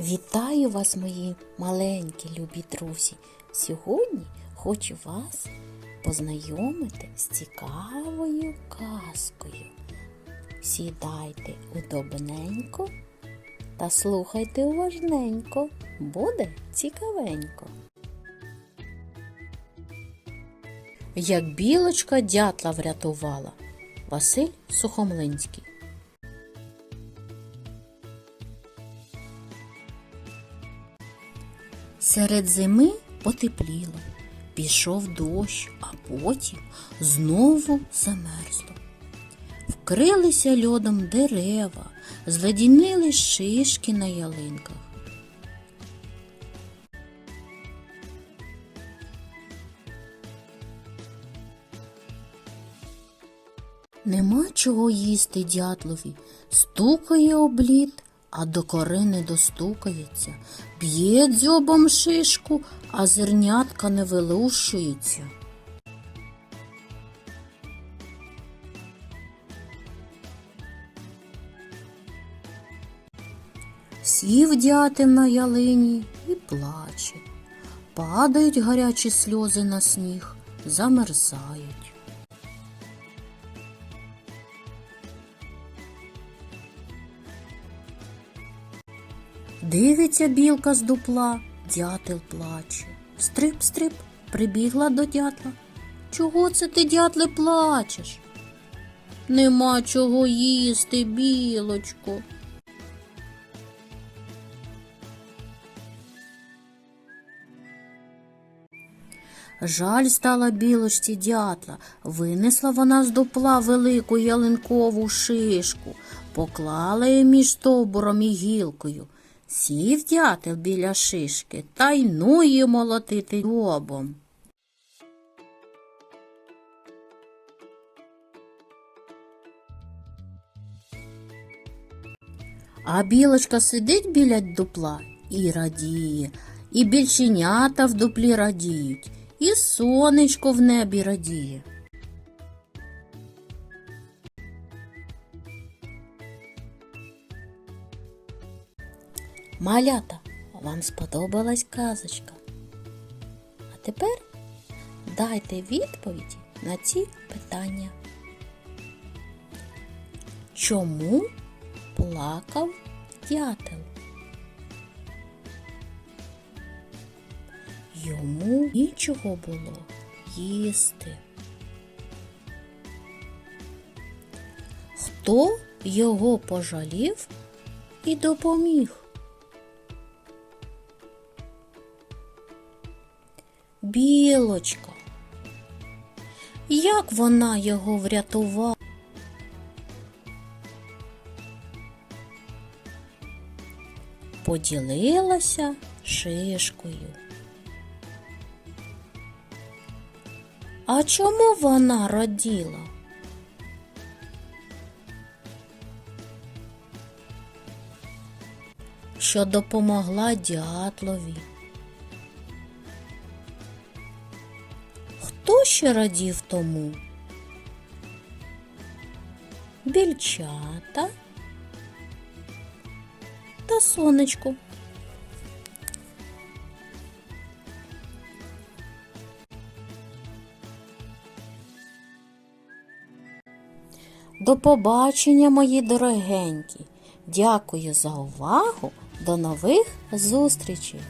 Вітаю вас, мої маленькі любі друзі. Сьогодні хочу вас познайомити з цікавою казкою. Сідайте удобненько та слухайте уважненько. Буде цікавенько. Як білочка дятла врятувала Василь Сухомлинський. Серед зими потепліло, пішов дощ, а потім знову замерзло. Вкрилися льодом дерева, зледінили шишки на ялинках. Нема чого їсти дятлові, стукає облід, а до кори не достукається, б'є дзьобом шишку, а зернятка не вилушується. Сів дятел на ялині і плаче. Падають гарячі сльози на сніг, замерзають. Дивиться білка з дупла, дятел плаче. Стрип, стрип, прибігла до дятла. Чого це ти, дятле, плачеш? Нема чого їсти, білочко. Жаль стала білочці дятла, винесла вона з дупла велику ялинкову шишку, поклала її між стовбуром і гілкою. Сів дятел біля шишки та й ну її молотити лобом. А білочка сидить біля дупла і радіє, і більшенята в дуплі радіють, і сонечко в небі радіє. Малята, вам сподобалась казочка? А тепер дайте відповіді на ці питання. Чому плакав дятел? Йому нічого було їсти. Хто його пожалів і допоміг? Білочка. Як вона його врятувала? Поділилася шишкою. А чому вона раділа? Що допомогла дятлові. Хто ще радів тому? Більчата та сонечко. До побачення, мої дорогенькі. Дякую за увагу. До нових зустрічей!